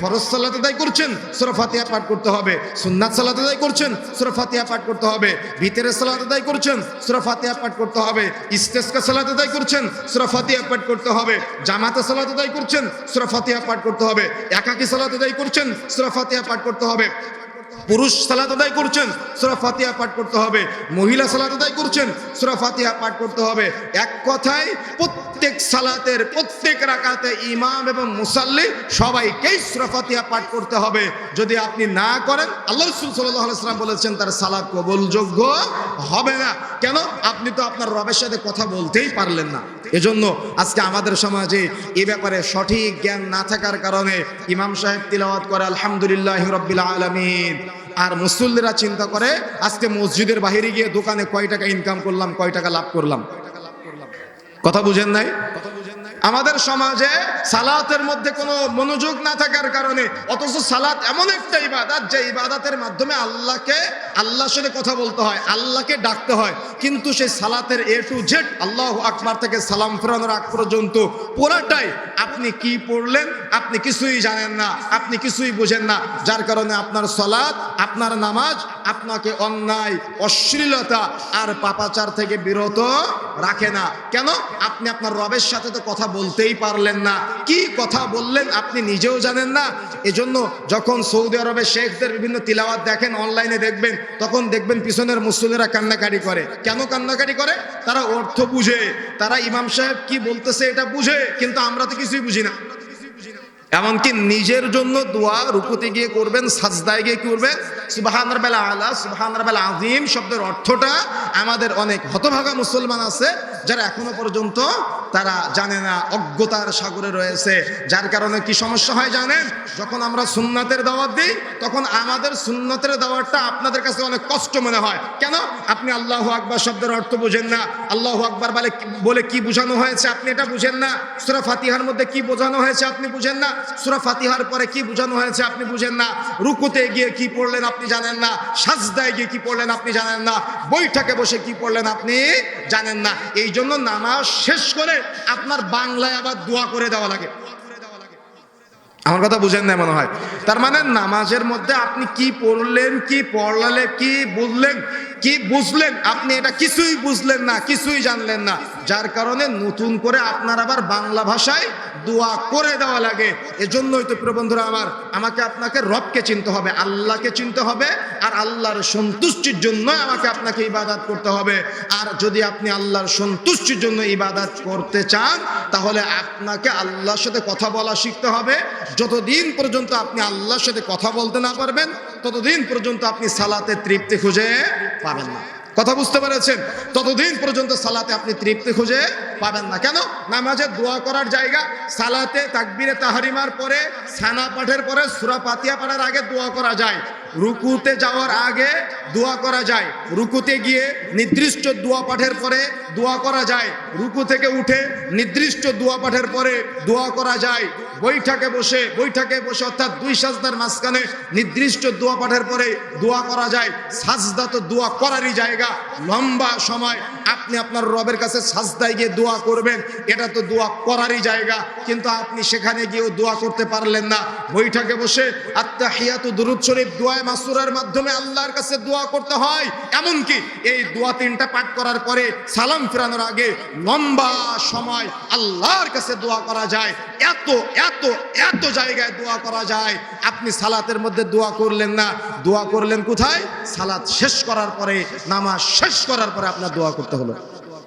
ফরজ সালাত আদায় করছেন, সুরা ফাতিহা পাঠ করতে হবে। সুন্নাত সালাত আদায় করছেন, সুরা ফাতিহা পাঠ করতে হবে। ভিতরের সালাত আদায় করছেন, সুরা ফাতিহা পাঠ করতে হবে। ইস্তেস্কা সালাত আদায় করছেন, সুরা ফাতিহা পাঠ করতে হবে। জামাতে সালাত আদায় করছেন, সুরা ফাতিহা পাঠ করতে হবে। একাকী সালাত আদায় করছেন, সুরা ফাতিহা পাঠ করতে হবে। পুরুষ সালাত আদায় করছেন, সুরা ফাতিহা পাঠ করতে হবে। মহিলা সালাত আদায় করছেন, সুরা ফাতিহা পাঠ করতে হবে। এক কথায়, প্রত্যেক সালাতের প্রত্যেক রাকাতে ইমাম এবং মুসাল্লি সবাইকেই সুরা ফাতিহা পাঠ করতে হবে। যদি আপনি না করেন, আল্লাহ রসুল সাল্লাম বলেছেন, তার সালাত কবলযোগ্য হবে না। কেন? আপনি তো আপনার রবের সাথে কথা বলতেই পারলেন না। এজন্য আজকে আমাদের সমাজে এ ব্যাপারে সঠিক জ্ঞান না থাকার কারণে ইমাম সাহেব তিলাওয়াত করে, আলহামদুলিল্লাহ রব্বিল আলমিন। আর মুসল্লিরা চিন্তা করে, আজকে মসজিদের বাহিরে গিয়ে দোকানে কয় টাকা ইনকাম করলাম, কয় টাকা লাভ করলাম? কথা বুঝেন নাই? আমাদের সমাজে সালাতের মধ্যে কোনো মনোযোগ না থাকার কারণে, অথচ সালাত এমন একটা ইবাদাত যে ইবাদাতের মাধ্যমে আল্লাহকে, আল্লাহর সাথে কথা বলতে হয়, আল্লাহকে ডাকতে হয়। কিন্তু সেই সালাতের এ টু জেড আল্লাহ আকবার থেকে সালাম ফেরানোর আগ পর্যন্ত পুরাটাই আপনি কি পড়লেন, আপনি কিছুই জানেন না, আপনি কিছুই বুঝেন না। যার কারণে আপনার সলাৎ আপনার নামাজ, আপনাকে অন্যায়, অশ্লীলতা আর পাপাচার থেকে বিরত রাখে না। কেন? আপনি আপনার রবের সাথে তো কথা বলতেই পারলেন না। কি কথা বললেন আপনি নিজেও জানেন না। এজন্য যখন সৌদি আরবের শেখদের বিভিন্ন তিলাওয়াত দেখেন, অনলাইনে দেখবেন, তখন দেখবেন পিছনের মুসলিমরা কান্নাকাটি করে। কেন কান্নাকাটি করে? তারা অর্থ বুঝে। তারা ইমাম সাহেব কি বলতেছে এটা বুঝে। কিন্তু আমরা তো কিছুই বুঝি না। এমনকি নিজের জন্য দোয়া রুকুতে গিয়ে করবেন, সাজদায় গিয়ে করবেন সুবাহানার বেলা আলা, সুবাহানার বেলা আজিম শব্দের অর্থটা আমাদের অনেক হতভাগা মুসলমান আছে যারা এখনও পর্যন্ত তারা জানে না, অজ্ঞতার সাগরে রয়েছে। যার কারণে কি সমস্যা হয় জানেন? যখন আমরা সুন্নাতের দাওয়াত দিই, তখন আমাদের সুন্নাতের দাওয়াতটা আপনাদের কাছে অনেক কষ্ট মনে হয়। কেন? আপনি আল্লাহ আকবার শব্দের অর্থ বুঝেন না। আল্লাহ আকবার বলে বলে কি বোঝানো হয়েছে আপনি এটা বুঝেন না? সুরা ফাতিহার মধ্যে কি বোঝানো হয়েছে আপনি বুঝেন না? সুরা ফাতিহার পরে কি বোঝানো হয়েছে আপনি বুঝেন না? রুকুতে গিয়ে কি পড়লেন আপনি জানেন না? সাজদায় গিয়ে কি পড়লেন আপনি জানেন না? বৈঠকে বসে কি পড়লেন আপনি জানেন না? এই জন্য নামাজ শেষ করে আপনার বাংলায় আবার দোয়া করে দেওয়া লাগে। আমার কথা বুঝেন না মনে হয়। তার মানে নামাজের মধ্যে আপনি কি পড়লেন, কি পড়লালে কি বুঝলেন কি বুঝলেন, আপনি এটা কিছুই বুঝলেন না, কিছুই জানলেন না। যার কারণে নতুন করে আপনার আবার বাংলা ভাষায় দোয়া করে দেওয়া লাগে। এজন্যই তো প্রবন্ধুরা আমার, আমাকে আপনাকে রবকে চিনতে হবে, আল্লাহকে চিনতে হবে, আর আল্লাহর সন্তুষ্টির জন্য আমাকে আপনাকে ইবাদাত করতে হবে। আর যদি আপনি আল্লাহর সন্তুষ্টির জন্য ইবাদাত করতে চান, তাহলে আপনাকে আল্লাহর সাথে কথা বলা শিখতে হবে। যতদিন পর্যন্ত আপনি আল্লাহর সাথে কথা বলতে না পারবেন, ততদিন পর্যন্ত আপনি সালাতে তৃপ্তি খুঁজে পাবেন না। কথা বুঝতে পেরেছেন? ততদিন পর্যন্ত সালাতে আপনি তৃপ্তি খুঁজে পাবেন না। কেন? নামাজে দোয়া করার জায়গা, সালাতে তাকবিরে তাহারিমার পরে, সানা পাঠের পরে, সুরা পাতিয়া পাঠার আগে দোয়া করা যায়। রুকুতে যাওয়ার আগে দোয়া করা যায়। রুকুতে গিয়ে নির্দিষ্ট দোয়া পাঠের পরে দোয়া করা যায়। রুকু থেকে উঠে নির্দিষ্ট দোয়া পাঠের পরে দোয়া করা যায়। বৈঠকে বসে বৈঠকে বসে অর্থাৎ দুই সাজদার মাঝখানে নির্দিষ্ট দোয়া পাঠের পরে দোয়া করা যায়। সাজদা তো দোয়া করারই জায়গা। লম্বা সময় আপনি আপনার রবের কাছে সাজদায় গিয়ে দোয়া করবেন, এটা তো দোয়া করারই জায়গা। কিন্তু আপনি সেখানে গিয়েও দোয়া করতে পারলেন না। বৈঠকে বসে আত্মাহিয়াতু দুরুদ শরীফ দোয়া মাসুরার মাধ্যমে আল্লাহর কাছে দোয়া করতে হয়। এমনকি এই দোয়া তিনটা পাঠ করার পরে সালাম ফেরানোর আগে লম্বা সময় আল্লাহর কাছে দোয়া করা যায়। এত এত এত জায়গায় দোয়া করা যায়। আপনি সালাতের মধ্যে দোয়া করলেন না। দোয়া করলেন কোথায়? সালাত শেষ করার পরে, নামাজ শেষ করার পরে আপনার দোয়া করতে হলো।